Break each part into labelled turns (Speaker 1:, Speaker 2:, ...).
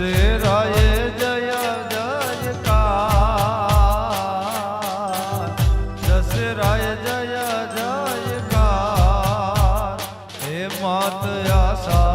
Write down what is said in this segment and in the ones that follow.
Speaker 1: દશેરાએ જય જયકાર દશેરાએ જય જયકાર હે માત આશા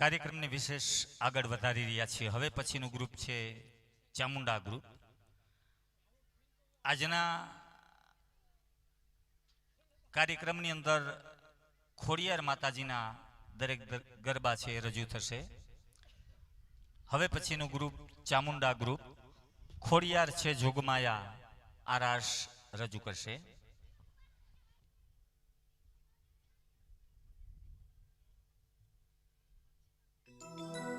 Speaker 2: કાર્યક્રમને વિશેષ આગળ વધારી રહ્યા છીએ. હવે પછીનું ગ્રુપ છે ચામુંડા ગ્રુપ આજના કાર્યક્રમની અંદર ખોડિયાર માતાજીના દરેક ગરબા છે, રજૂ થશે. હવે પછીનું ગ્રુપ ચામુંડા ગ્રુપ ખોડિયાર છે જોગમાયા. આરાશ રજૂ કરશે. Thank you.